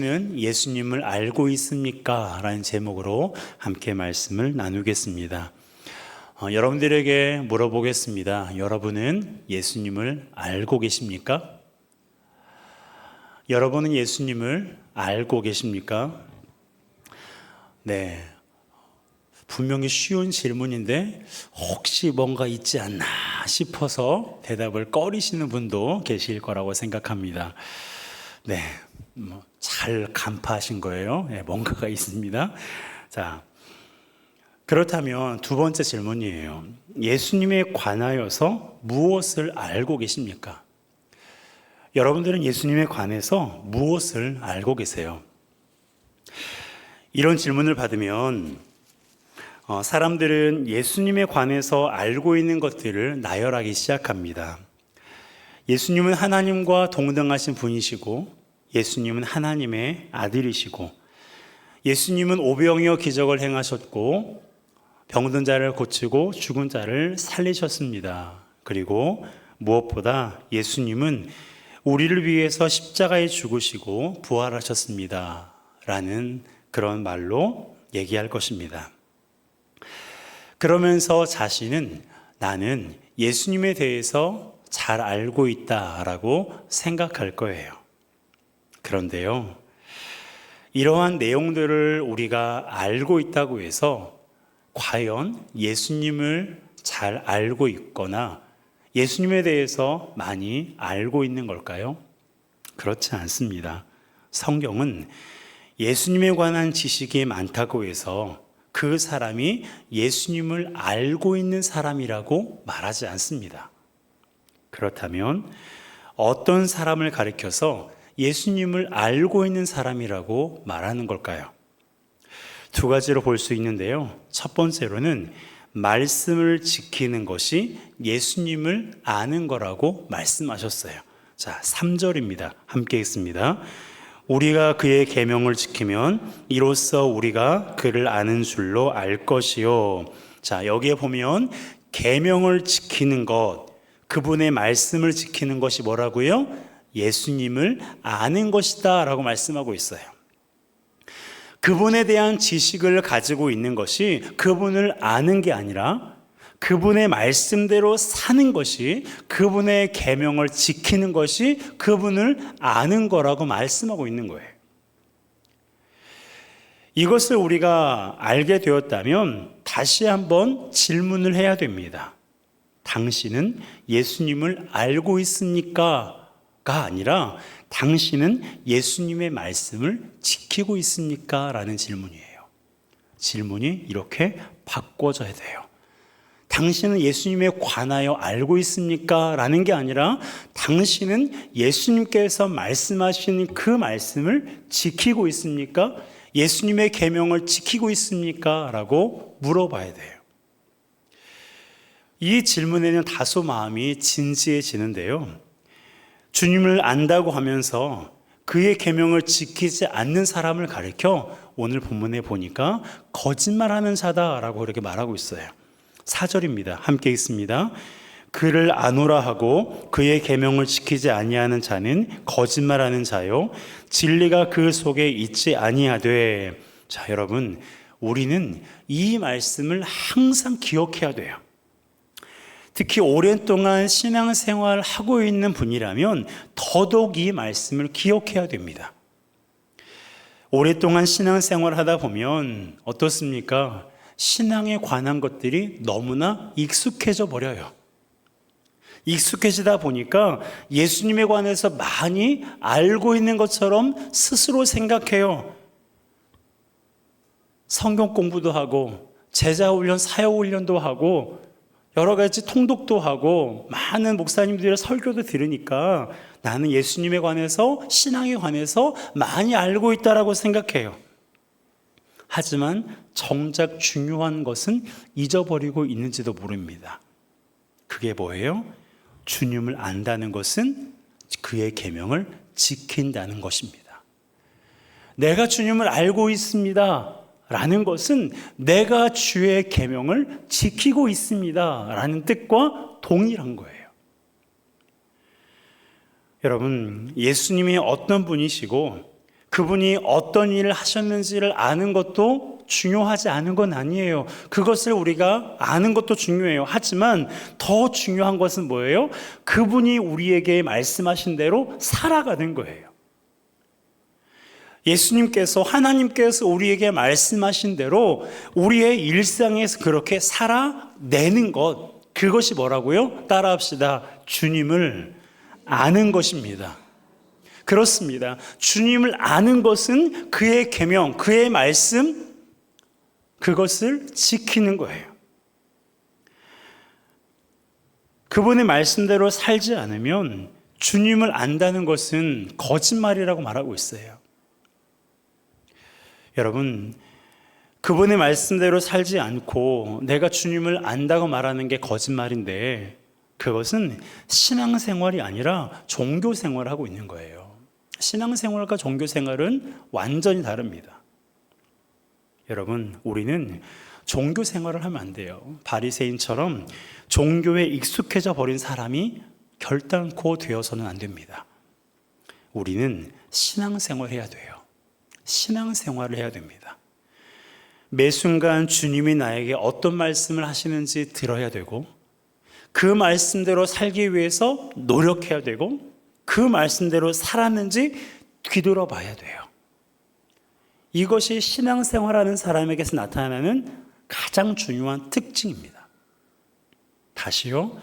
는 예수님을 알고 있습니까? 라는 제목으로 함께 말씀을 나누겠습니다. 어, 여러분들에게 물어보겠습니다. 여러분은 예수님을 알고 계십니까? 여러분은 예수님을 알고 계십니까? 네. 분명히 쉬운 질문인데 혹시 뭔가 있지 않나 싶어서 대답을 꺼리시는 분도 계실 거라고 생각합니다. 네. 뭐, 잘 간파하신 거예요. 네, 뭔가가 있습니다. 자, 그렇다면 두 번째 질문이에요. 예수님에 관하여서 무엇을 알고 계십니까? 여러분들은 예수님에 관해서 무엇을 알고 계세요? 이런 질문을 받으면 어, 사람들은 예수님에 관해서 알고 있는 것들을 나열하기 시작합니다. 예수님은 하나님과 동등하신 분이시고 예수님은 하나님의 아들이시고 예수님은 오병이어 기적을 행하셨고 병든 자를 고치고 죽은 자를 살리셨습니다. 그리고 무엇보다 예수님은 우리를 위해서 십자가에 죽으시고 부활하셨습니다. 라는 그런 말로 얘기할 것입니다. 그러면서 자신은 나는 예수님에 대해서 잘 알고 있다라고 생각할 거예요. 그런데요, 이러한 내용들을 우리가 알고 있다고 해서 과연 예수님을 잘 알고 있거나 예수님에 대해서 많이 알고 있는 걸까요? 그렇지 않습니다. 성경은 예수님에 관한 지식이 많다고 해서 그 사람이 예수님을 알고 있는 사람이라고 말하지 않습니다. 그렇다면 어떤 사람을 가리켜서 예수님을 알고 있는 사람이라고 말하는 걸까요? 두 가지로 볼 수 있는데요. 첫 번째로는 말씀을 지키는 것이 예수님을 아는 거라고 말씀하셨어요. 자, 3절입니다. 함께 읽습니다. 우리가 그의 계명을 지키면 이로써 우리가 그를 아는 줄로 알 것이요. 자, 여기에 보면 계명을 지키는 것, 그분의 말씀을 지키는 것이 뭐라고요? 예수님을 아는 것이다 라고 말씀하고 있어요. 그분에 대한 지식을 가지고 있는 것이 그분을 아는 게 아니라 그분의 말씀대로 사는 것이 그분의 계명을 지키는 것이 그분을 아는 거라고 말씀하고 있는 거예요. 이것을 우리가 알게 되었다면 다시 한번 질문을 해야 됩니다. 당신은 예수님을 알고 있습니까? 가 아니라 당신은 예수님의 말씀을 지키고 있습니까? 라는 질문이에요. 질문이 이렇게 바꿔져야 돼요. 당신은 예수님에 관하여 알고 있습니까? 라는 게 아니라 당신은 예수님께서 말씀하신 그 말씀을 지키고 있습니까? 예수님의 계명을 지키고 있습니까? 라고 물어봐야 돼요. 이 질문에는 다소 마음이 진지해지는데요. 주님을 안다고 하면서 그의 계명을 지키지 않는 사람을 가리켜 오늘 본문에 보니까 거짓말하는 자다라고 그렇게 말하고 있어요. 4절입니다. 함께 있습니다. 그를 아노라 하고 그의 계명을 지키지 아니하는 자는 거짓말하는 자요 진리가 그 속에 있지 아니하되 자 여러분 우리는 이 말씀을 항상 기억해야 돼요. 특히 오랜 동안 신앙생활 하고 있는 분이라면 더더욱 이 말씀을 기억해야 됩니다. 오랫동안 신앙생활 하다 보면 어떻습니까? 신앙에 관한 것들이 너무나 익숙해져 버려요. 익숙해지다 보니까 예수님에 관해서 많이 알고 있는 것처럼 스스로 생각해요. 성경 공부도 하고, 제자 훈련, 사역 훈련도 하고, 여러 가지 통독도 하고 많은 목사님들의 설교도 들으니까 나는 예수님에 관해서 신앙에 관해서 많이 알고 있다라고 생각해요. 하지만 정작 중요한 것은 잊어버리고 있는지도 모릅니다. 그게 뭐예요? 주님을 안다는 것은 그의 계명을 지킨다는 것입니다. 내가 주님을 알고 있습니다. 라는 것은 내가 주의 계명을 지키고 있습니다. 라는 뜻과 동일한 거예요. 여러분, 예수님이 어떤 분이시고 그분이 어떤 일을 하셨는지를 아는 것도 중요하지 않은 건 아니에요. 그것을 우리가 아는 것도 중요해요. 하지만 더 중요한 것은 뭐예요? 그분이 우리에게 말씀하신 대로 살아가는 거예요. 예수님께서 하나님께서 우리에게 말씀하신 대로 우리의 일상에서 그렇게 살아내는 것 그것이 뭐라고요? 따라합시다. 주님을 아는 것입니다. 그렇습니다. 주님을 아는 것은 그의 계명, 그의 말씀 그것을 지키는 거예요. 그분의 말씀대로 살지 않으면 주님을 안다는 것은 거짓말이라고 말하고 있어요. 여러분, 그분의 말씀대로 살지 않고 내가 주님을 안다고 말하는 게 거짓말인데 그것은 신앙생활이 아니라 종교생활을 하고 있는 거예요. 신앙생활과 종교생활은 완전히 다릅니다. 여러분, 우리는 종교생활을 하면 안 돼요. 바리새인처럼 종교에 익숙해져 버린 사람이 결단코 되어서는 안 됩니다. 우리는 신앙생활 해야 돼요. 신앙생활을 해야 됩니다. 매 순간 주님이 나에게 어떤 말씀을 하시는지 들어야 되고, 그 말씀대로 살기 위해서 노력해야 되고, 그 말씀대로 살았는지 뒤돌아봐야 돼요. 이것이 신앙생활하는 사람에게서 나타나는 가장 중요한 특징입니다. 다시요.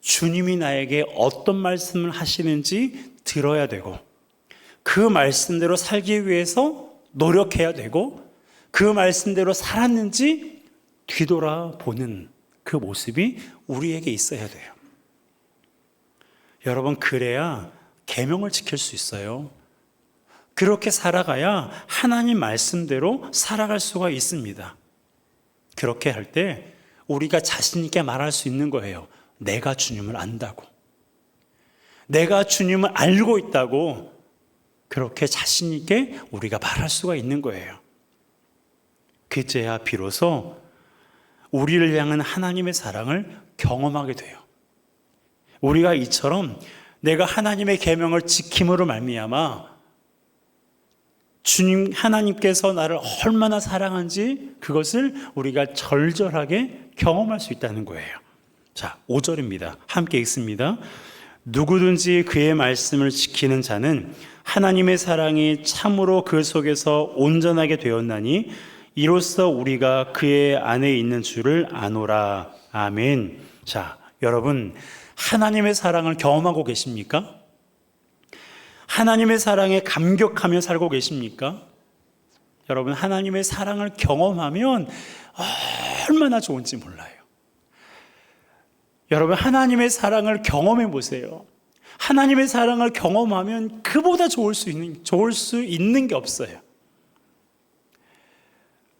주님이 나에게 어떤 말씀을 하시는지 들어야 되고, 그 말씀대로 살기 위해서 노력해야 되고 그 말씀대로 살았는지 뒤돌아보는 그 모습이 우리에게 있어야 돼요. 여러분 그래야 계명을 지킬 수 있어요. 그렇게 살아가야 하나님 말씀대로 살아갈 수가 있습니다. 그렇게 할 때 우리가 자신 있게 말할 수 있는 거예요. 내가 주님을 안다고. 내가 주님을 알고 있다고 그렇게 자신 있게 우리가 말할 수가 있는 거예요. 그제야 비로소 우리를 향한 하나님의 사랑을 경험하게 돼요. 우리가 이처럼 내가 하나님의 계명을 지킴으로 말미암아 주님 하나님께서 나를 얼마나 사랑한지 그것을 우리가 절절하게 경험할 수 있다는 거예요. 자, 5절입니다. 함께 읽습니다. 누구든지 그의 말씀을 지키는 자는 하나님의 사랑이 참으로 그 속에서 온전하게 되었나니 이로써 우리가 그의 안에 있는 줄을 아노라. 아멘. 자, 여러분, 하나님의 사랑을 경험하고 계십니까? 하나님의 사랑에 감격하며 살고 계십니까? 여러분, 하나님의 사랑을 경험하면 얼마나 좋은지 몰라요. 여러분, 하나님의 사랑을 경험해 보세요. 하나님의 사랑을 경험하면 그보다 좋을 수 있는, 좋을 수 있는 게 없어요.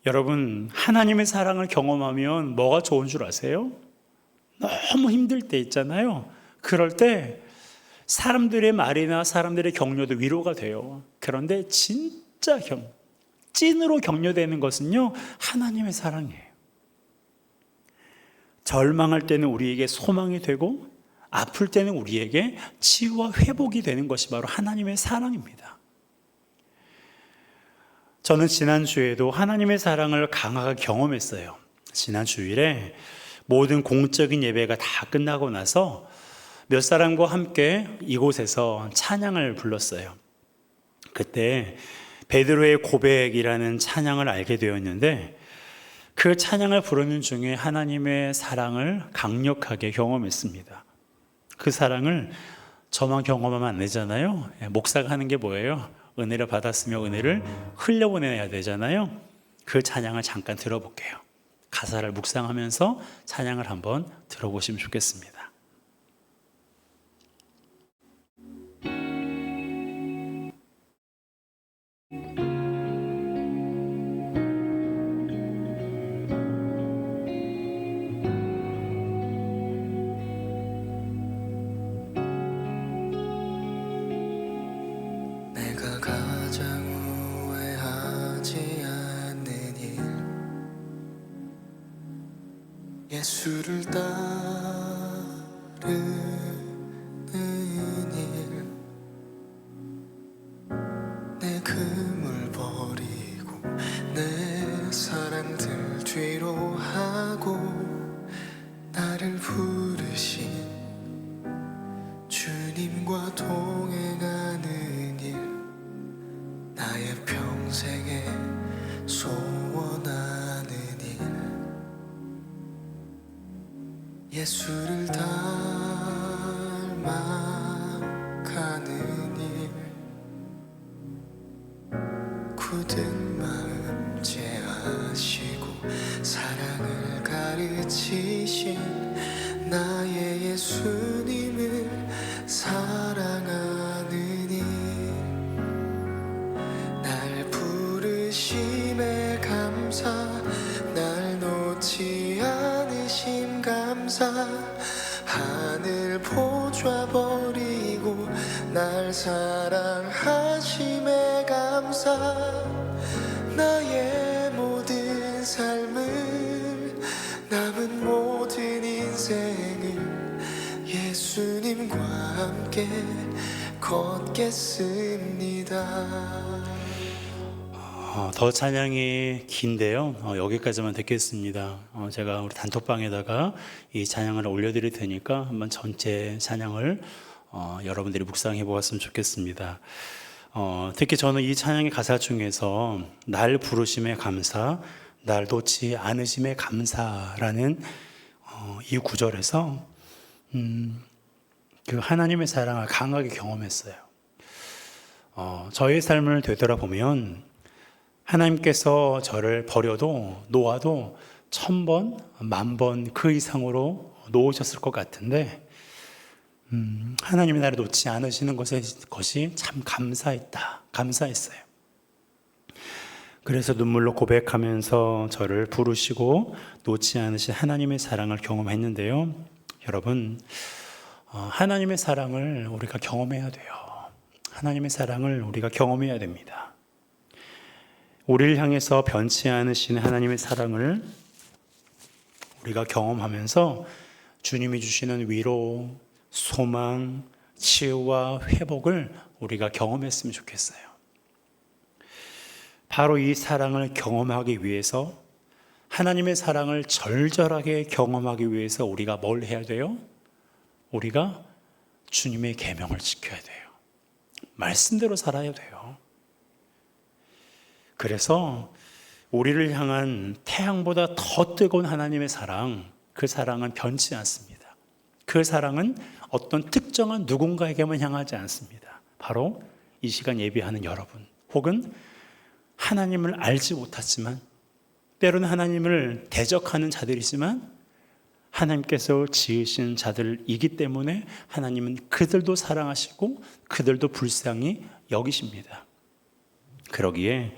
여러분, 하나님의 사랑을 경험하면 뭐가 좋은 줄 아세요? 너무 힘들 때 있잖아요. 그럴 때 사람들의 말이나 사람들의 격려도 위로가 돼요. 그런데 진짜 경, 찐으로 격려되는 것은요, 하나님의 사랑이에요. 절망할 때는 우리에게 소망이 되고, 아플 때는 우리에게 치유와 회복이 되는 것이 바로 하나님의 사랑입니다. 저는 지난주에도 하나님의 사랑을 강하게 경험했어요. 지난 주일에 모든 공적인 예배가 다 끝나고 나서 몇 사람과 함께 이곳에서 찬양을 불렀어요. 그때 베드로의 고백이라는 찬양을 알게 되었는데 그 찬양을 부르는 중에 하나님의 사랑을 강력하게 경험했습니다. 그 사랑을 저만 경험하면 안 되잖아요. 예, 목사가 하는 게 뭐예요? 은혜를 받았으며 은혜를 흘려보내야 되잖아요. 그 찬양을 잠깐 들어볼게요. 가사를 묵상하면서 찬양을 한번 들어보시면 좋겠습니다. 예수를 따르 인생을 예수님과 함께 걷겠습니다. 어, 더 찬양이 긴데요. 어, 여기까지만 듣겠습니다. 어, 제가 우리 단톡방에다가 이 찬양을 올려드릴 테니까 한번 전체 찬양을 어, 여러분들이 묵상해 보았으면 좋겠습니다. 어, 특히 저는 이 찬양의 가사 중에서 날 부르심에 감사, 날 놓지 않으심에 감사라는 어, 이 구절에서 음, 그 하나님의 사랑을 강하게 경험했어요. 어, 저의 삶을 되돌아보면 하나님께서 저를 버려도 놓아도 천 번, 만 번 그 이상으로 놓으셨을 것 같은데 음, 하나님이 나를 놓지 않으시는 것에, 것이 참 감사했다. 감사했어요. 그래서 눈물로 고백하면서 저를 부르시고 놓지 않으신 하나님의 사랑을 경험했는데요. 여러분, 어, 하나님의 사랑을 우리가 경험해야 돼요. 하나님의 사랑을 우리가 경험해야 됩니다. 우리를 향해서 변치 않으신 하나님의 사랑을 우리가 경험하면서 주님이 주시는 위로, 소망, 치유와 회복을 우리가 경험했으면 좋겠어요. 바로 이 사랑을 경험하기 위해서 하나님의 사랑을 절절하게 경험하기 위해서 우리가 뭘 해야 돼요? 우리가 주님의 계명을 지켜야 돼요. 말씀대로 살아야 돼요. 그래서 우리를 향한 태양보다 더 뜨거운 하나님의 사랑, 그 사랑은 변치 않습니다. 그 사랑은 어떤 특정한 누군가에게만 향하지 않습니다. 바로 이 시간 예비하는 여러분, 혹은 하나님을 알지 못하지만, 때로는 하나님을 대적하는 자들이지만, 하나님께서 지으신 자들이기 때문에 하나님은 그들도 사랑하시고 그들도 불쌍히 여기십니다. 그러기에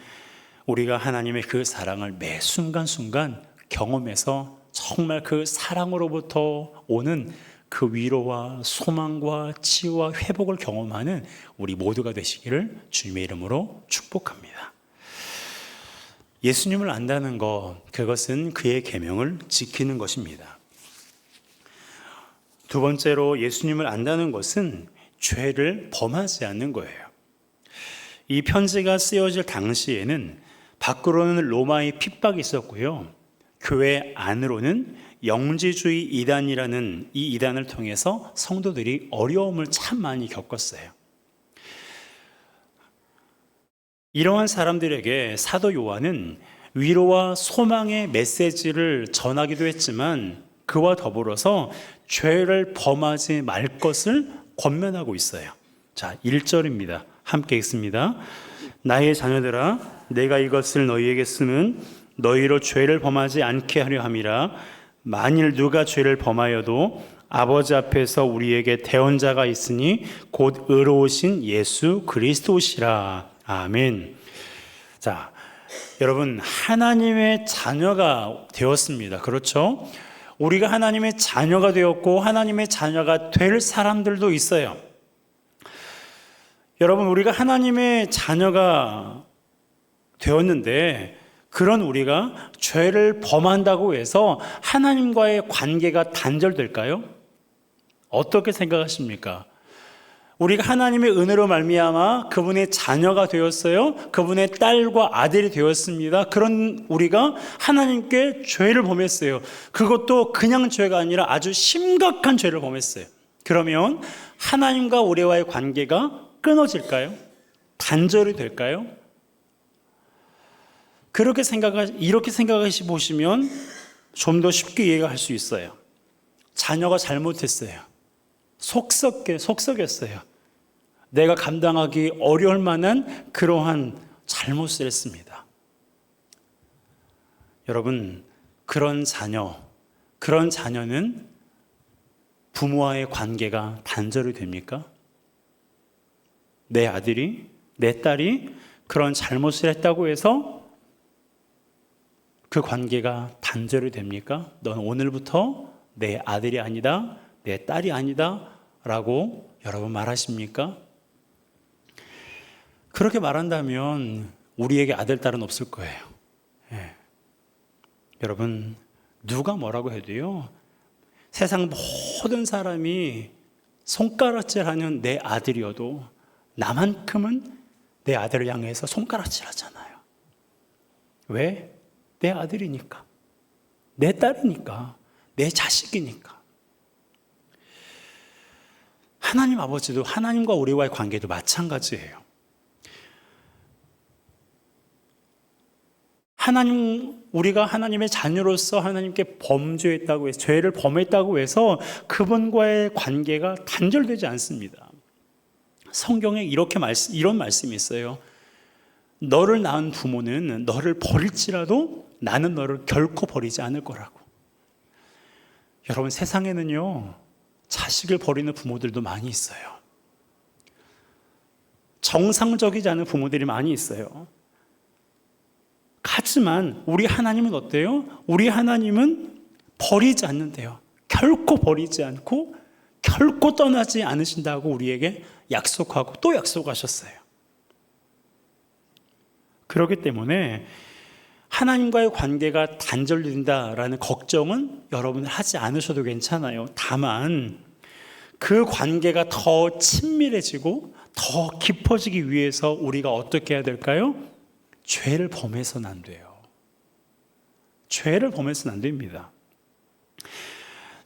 우리가 하나님의 그 사랑을 매 순간순간 경험해서 정말 그 사랑으로부터 오는 그 위로와 소망과 치유와 회복을 경험하는 우리 모두가 되시기를 주님의 이름으로 축복합니다. 예수님을 안다는 것, 그것은 그의 계명을 지키는 것입니다. 두 번째로 예수님을 안다는 것은 죄를 범하지 않는 거예요. 이 편지가 쓰여질 당시에는 밖으로는 로마의 핍박이 있었고요. 교회 안으로는 영지주의 이단이라는 이 이단을 통해서 성도들이 어려움을 참 많이 겪었어요. 이러한 사람들에게 사도 요한은 위로와 소망의 메시지를 전하기도 했지만 그와 더불어서 죄를 범하지 말 것을 권면하고 있어요. 자, 1절입니다. 함께 읽습니다. 나의 자녀들아 내가 이것을 너희에게 쓰면 너희로 죄를 범하지 않게 하려 함이라 만일 누가 죄를 범하여도 아버지 앞에서 우리에게 대언자가 있으니 곧 의로우신 예수 그리스도시라 아멘. 자, 여러분 하나님의 자녀가 되었습니다. 그렇죠? 우리가 하나님의 자녀가 되었고 하나님의 자녀가 될 사람들도 있어요. 여러분, 우리가 하나님의 자녀가 되었는데, 그런 우리가 죄를 범한다고 해서 하나님과의 관계가 단절될까요? 어떻게 생각하십니까? 우리가 하나님의 은혜로 말미암아 그분의 자녀가 되었어요. 그분의 딸과 아들이 되었습니다. 그런 우리가 하나님께 죄를 범했어요. 그것도 그냥 죄가 아니라 아주 심각한 죄를 범했어요. 그러면 하나님과 우리와의 관계가 끊어질까요? 단절이 될까요? 그렇게 생각하 이렇게 생각하시 보시면 좀 더 쉽게 이해가 할 수 있어요. 자녀가 잘못했어요. 속썩게 속썩였어요. 내가 감당하기 어려울 만한 그러한 잘못을 했습니다. 여러분, 그런 자녀, 그런 자녀는 부모와의 관계가 단절이 됩니까? 내 아들이, 내 딸이 그런 잘못을 했다고 해서 그 관계가 단절이 됩니까? 넌 오늘부터 내 아들이 아니다, 내 딸이 아니다, 라고 여러분 말하십니까? 그렇게 말한다면 우리에게 아들, 딸은 없을 거예요. 예. 여러분, 누가 뭐라고 해도요, 세상 모든 사람이 손가락질 하는 내 아들이어도 나만큼은 내 아들을 향해서 손가락질 하잖아요. 왜? 내 아들이니까. 내 딸이니까. 내 자식이니까. 하나님 아버지도 하나님과 우리와의 관계도 마찬가지예요. 하나님 우리가 하나님의 자녀로서 하나님께 범죄했다고 해서 죄를 범했다고 해서 그분과의 관계가 단절되지 않습니다. 성경에 이렇게 말씀 이런 말씀이 있어요. 너를 낳은 부모는 너를 버릴지라도 나는 너를 결코 버리지 않을 거라고. 여러분 세상에는요. 자식을 버리는 부모들도 많이 있어요. 정상적이지 않은 부모들이 많이 있어요. 하지만 우리 하나님은 어때요? 우리 하나님은 버리지 않는데요. 결코 버리지 않고 결코 떠나지 않으신다고 우리에게 약속하고 또 약속하셨어요. 그렇기 때문에 하나님과의 관계가 단절된다라는 걱정은 여러분은 하지 않으셔도 괜찮아요. 다만 그 관계가 더 친밀해지고 더 깊어지기 위해서 우리가 어떻게 해야 될까요? 죄를 범해서는 안 돼요. 죄를 범해서는 안 됩니다.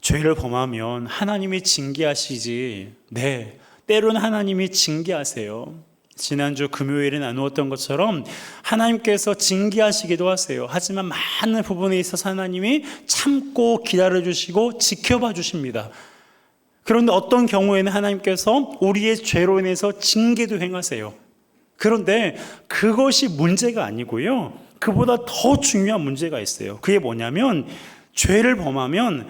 죄를 범하면 하나님이 징계하시지, 네, 때로는 하나님이 징계하세요. 지난주 금요일에 나누었던 것처럼 하나님께서 징계하시기도 하세요. 하지만 많은 부분에 있어서 하나님이 참고 기다려주시고 지켜봐 주십니다. 그런데 어떤 경우에는 하나님께서 우리의 죄로 인해서 징계도 행하세요. 그런데 그것이 문제가 아니고요. 그보다 더 중요한 문제가 있어요. 그게 뭐냐면 죄를 범하면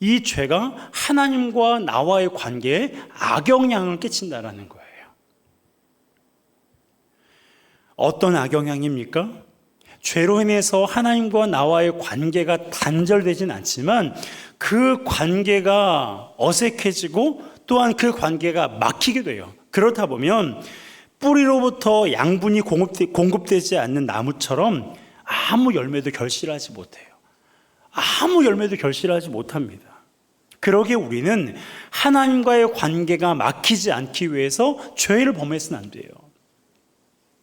이 죄가 하나님과 나와의 관계에 악영향을 끼친다라는 거예요. 어떤 악영향입니까? 죄로 인해서 하나님과 나와의 관계가 단절되진 않지만 그 관계가 어색해지고 또한 그 관계가 막히게 돼요. 그렇다 보면 뿌리로부터 양분이 공급되, 지 않는 나무처럼 아무 열매도 결실하지 못해요. 아무 열매도 결실하지 못합니다. 그러기에 우리는 하나님과의 관계가 막히지 않기 위해서 죄를 범해서는 안 돼요.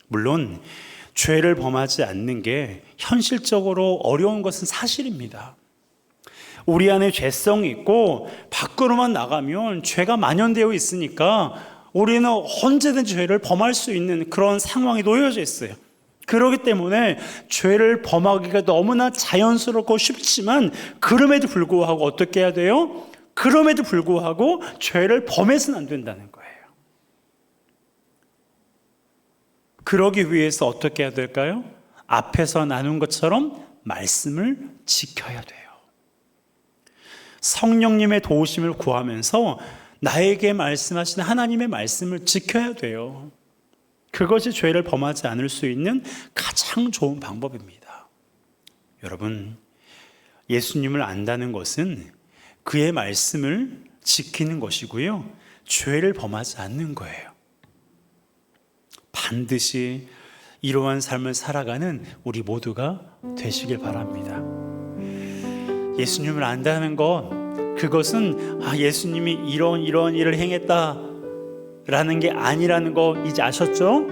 물론 죄를 범하지 않는 게 현실적으로 어려운 것은 사실입니다. 우리 안에 죄성이 있고 밖으로만 나가면 죄가 만연되어 있으니까 우리는 언제든지 죄를 범할 수 있는 그런 상황이 놓여져 있어요. 그렇기 때문에 죄를 범하기가 너무나 자연스럽고 쉽지만 그럼에도 불구하고 어떻게 해야 돼요? 그럼에도 불구하고 죄를 범해서는 안 된다는 거예요. 그러기 위해서 어떻게 해야 될까요? 앞에서 나눈 것처럼 말씀을 지켜야 돼요. 성령님의 도우심을 구하면서 나에게 말씀하신 하나님의 말씀을 지켜야 돼요. 그것이 죄를 범하지 않을 수 있는 가장 좋은 방법입니다. 여러분, 예수님을 안다는 것은 그의 말씀을 지키는 것이고요. 죄를 범하지 않는 거예요. 반드시 이러한 삶을 살아가는 우리 모두가 되시길 바랍니다. 예수님을 안다는 것, 그것은 아, 예수님이 이런 이런 일을 행했다라는 게 아니라는 거 이제 아셨죠?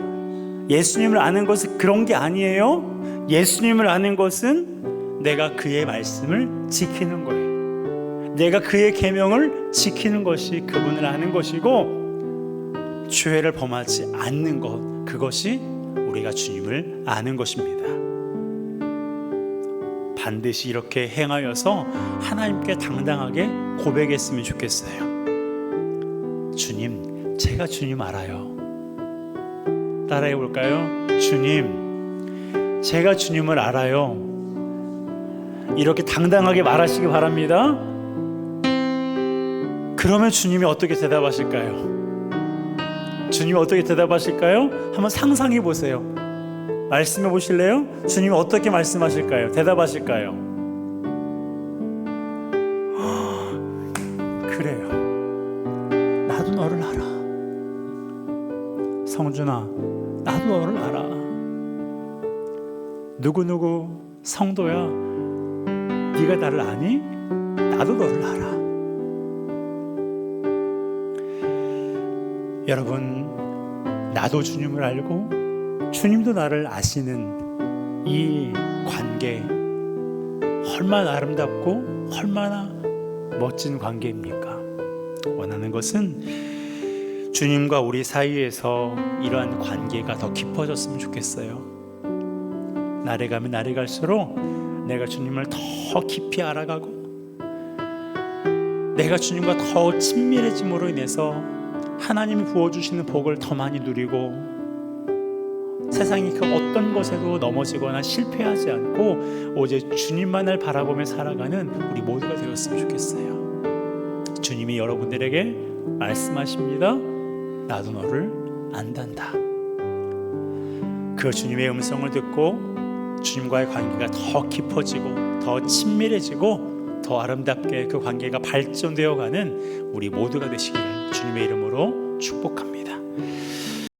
예수님을 아는 것은 그런 게 아니에요. 예수님을 아는 것은 내가 그의 말씀을 지키는 거예요. 내가 그의 계명을 지키는 것이 그분을 아는 것이고 죄를 범하지 않는 것 그것이 우리가 주님을 아는 것입니다. 반드시 이렇게 행하여서 하나님께 당당하게 고백했으면 좋겠어요. 주님, 제가 주님 알아요. 따라해 볼까요? 주님, 제가 주님을 알아요. 이렇게 당당하게 말하시기 바랍니다. 그러면 주님이 어떻게 대답하실까요? 주님이 어떻게 대답하실까요? 한번 상상해 보세요. 말씀해 보실래요? 주님이 어떻게 말씀하실까요? 대답하실까요? 그래요. 나도 너를 알아. 성준아, 나도 너를 알아. 누구누구 성도야, 네가 나를 아니? 나도 너를 알아. 여러분, 나도 주님을 알고 주님도 나를 아시는 이 관계 얼마나 아름답고 얼마나 멋진 관계입니까? 원하는 것은 주님과 우리 사이에서 이러한 관계가 더 깊어졌으면 좋겠어요. 날에 가면 날에 갈수록 내가 주님을 더 깊이 알아가고 내가 주님과 더 친밀해짐으로 인해서 하나님이 부어주시는 복을 더 많이 누리고 세상이 그 어떤 것에도 넘어지거나 실패하지 않고 오직 주님만을 바라보며 살아가는 우리 모두가 되었으면 좋겠어요. 주님이 여러분들에게 말씀하십니다. 나도 너를 안단다. 그 주님의 음성을 듣고 주님과의 관계가 더 깊어지고 더 친밀해지고 더 아름답게 그 관계가 발전되어 가는 우리 모두가 되시기를 주님의 이름으로 축복합니다.